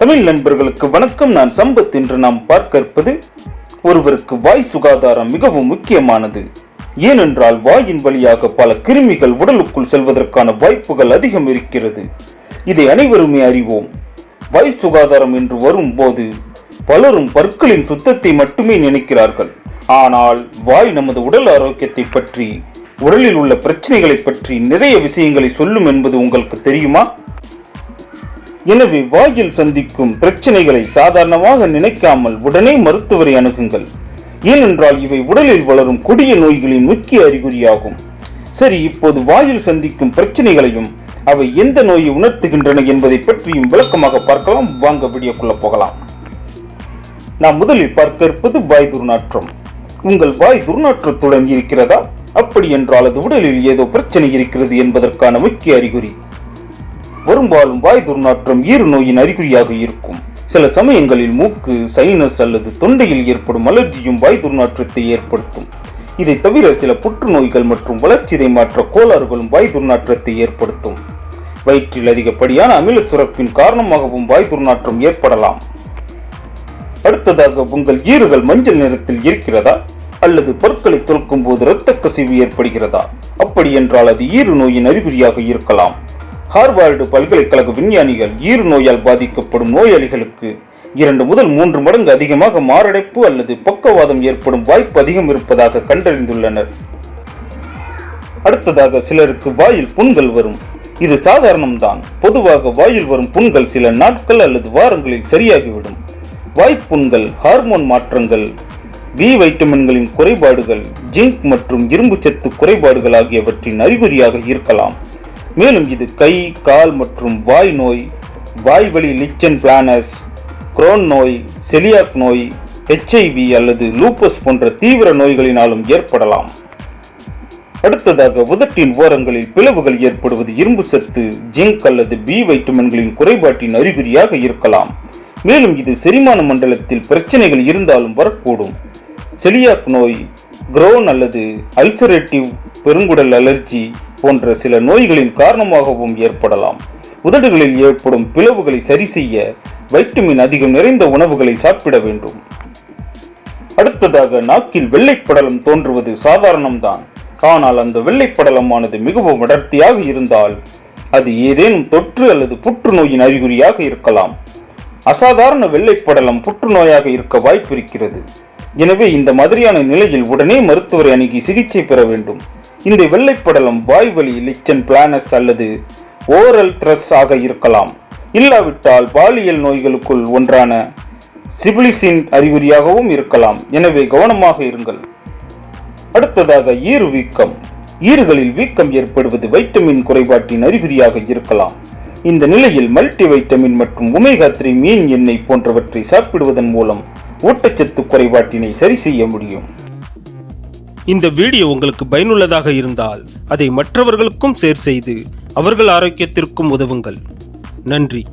தமிழ் நண்பர்களுக்கு வணக்கம். நான் சம்பத் என்று நாம் பார்க்க இருப்பது ஒருவருக்கு வாய் சுகாதாரம் மிகவும் முக்கியமானது. ஏனென்றால் வாயின் வழியாக பல கிருமிகள் உடலுக்குள் செல்வதற்கான வாய்ப்புகள் அதிகம் இருக்கிறது. இதை அனைவருமே அறிவோம். வாய் சுகாதாரம் என்று வரும்போது பலரும் பற்களின் சுத்தத்தை மட்டுமே நினைக்கிறார்கள். ஆனால் வாய் நமது உடல் ஆரோக்கியத்தை பற்றி உடலில் உள்ள பிரச்சனைகளை பற்றி நிறைய விஷயங்களை சொல்லும் என்பது உங்களுக்கு தெரியுமா? எனவே வாயில் சந்திக்கும் பிரச்சனைகளை சாதாரணமாக நினைக்காமல் உடனே மருத்துவரை அணுகுங்கள். ஏனென்றால் இவை உடலில் வளரும் கொடிய நோய்களின் முக்கிய அறிகுறியாகும். சரி இப்போது வாயில் சந்திக்கும் பிரச்சனைகளையும் அவை எந்த நோயை உணர்த்துகின்றன என்பதை பற்றியும் விளக்கமாக பார்க்கலாம். வாங்க வீடியோக்குள்ள போகலாம். நாம் முதலில் பார்க்க இருப்பது வாய் துர்நாற்றம். உங்கள் வாய் துர்நாற்றத்துடன் இருக்கிறதா? அப்படி என்றால் அது உடலில் ஏதோ பிரச்சனை இருக்கிறது என்பதற்கான முக்கிய அறிகுறி. பெரும்பாலும் வாய் துர்நாற்றம் ஈறு நோயின் அறிகுறியாக இருக்கும். சில சமயங்களில் மூக்கு சைனஸ் அல்லது தொண்டையில் ஏற்படும் அலர்ஜியும் வாய் துர்நாற்றத்தை ஏற்படுத்தும். இதை தவிர சில புற்றுநோய்கள் மற்றும் வளர்ச்சிதை மாற்ற கோளாறுகளும் வாய் துர்நாற்றத்தை ஏற்படுத்தும். வயிற்றில் அதிகப்படியான அமில சுரப்பின் காரணமாகவும் வாய் துர்நாற்றம் ஏற்படலாம். அடுத்ததாக உங்கள் ஈறுகள் மஞ்சள் நிறத்தில் இருக்கிறதா? அல்லது பொருட்களை துறக்கும் போது இரத்த கசிவு ஏற்படுகிறதா? அப்படி என்றால் அது ஈறு நோயின் அறிகுறியாக இருக்கலாம். ஹார்வார்டு பல்கலைக்கழக விஞ்ஞானிகள் ஈறு நோயால் பாதிக்கப்படும் நோயாளிகளுக்கு இரண்டு முதல் மூன்று மடங்கு அதிகமாக மாரடைப்பு அல்லது பக்கவாதம் ஏற்படும் வாய்ப்பு அதிகம் இருப்பதாக கண்டறிந்துள்ளனர். அடுத்ததாக சிலருக்கு வாயில் புண்கள் வரும். இது சாதாரணம்தான். பொதுவாக வாயில் வரும் புண்கள் சில நாட்கள் அல்லது வாரங்களில் சரியாகிவிடும். வாய்ப்புண்கள் ஹார்மோன் மாற்றங்கள் பி வைட்டமின்களின் குறைபாடுகள் ஜிங்க் மற்றும் இரும்பு சத்து குறைபாடுகள் ஆகியவற்றின் அறிகுறியாக இருக்கலாம். மேலும் இது கை கால் மற்றும் வாய் நோய் வாய்வழி லிச்சன் பிளானஸ் குரோன் நோய் செலியாக் நோய் ஹெச்ஐவி அல்லது லூப்பஸ் போன்ற தீவிர நோய்களினாலும் ஏற்படலாம். அடுத்ததாக உதட்டின் ஓரங்களில் பிளவுகள் ஏற்படுவது இரும்பு சத்து ஜிங்க் அல்லது பி வைட்டமின்களின் குறைபாட்டின் அறிகுறியாக இருக்கலாம். மேலும் இது செரிமான மண்டலத்தில் பிரச்சனைகள் இருந்தாலும் வரக்கூடும். செலியாக் நோய் குரோன் அல்லது அல்சரேட்டிவ் பெருங்குடல் அலர்ஜி போன்ற சில நோய்களின் காரணமாகவும் ஏற்படலாம். உதடுகளில் ஏற்படும் பிளவுகளை சரி செய்ய வைட்டமின் அதிகம் நிறைந்த உணவுகளை சாப்பிட வேண்டும். அடுத்ததாக நாக்கில் வெள்ளைப்படலம் தோன்றுவது சாதாரணம்தான். ஆனால் அந்த வெள்ளைப்படலமானது மிகவும் அடர்த்தியாக இருந்தால் அது ஏதேனும் தொற்று அல்லது புற்றுநோயின் அறிகுறியாக இருக்கலாம். அசாதாரண வெள்ளைப்படலம் புற்றுநோயாக இருக்க வாய்ப்பு இருக்கிறது. எனவே இந்த மாதிரியான நிலையில் உடனே மருத்துவரை அணுகி சிகிச்சை பெற வேண்டும். இந்த வெள்ளைப்படலம் வாய்வழி லிச்சன் பிளானஸ் அல்லது ஓரல் த்ரஸ் ஆக இருக்கலாம். இல்லாவிட்டால் பாலியல் நோய்களுக்குள் ஒன்றான சிபிலிசின் அறிகுறியாகவும் இருக்கலாம். எனவே கவனமாக இருங்கள். அடுத்ததாக ஈறு வீக்கம். ஈறுகளில் வீக்கம் ஏற்படுவது வைட்டமின் குறைபாட்டின் அறிகுறியாக இருக்கலாம். இந்த நிலையில் மல்டி வைட்டமின் மற்றும் ஒமேகா த்ரீ மீன் எண்ணெய் போன்றவற்றை சாப்பிடுவதன் மூலம் ஊட்டச்சத்து குறைபாட்டினை சரி செய்ய முடியும். இந்த வீடியோ உங்களுக்கு பயனுள்ளதாக இருந்தால் அதை மற்றவர்களுக்கும் ஷேர் செய்து அவர்கள் ஆரோக்கியத்திற்கும் உதவுங்கள். நன்றி.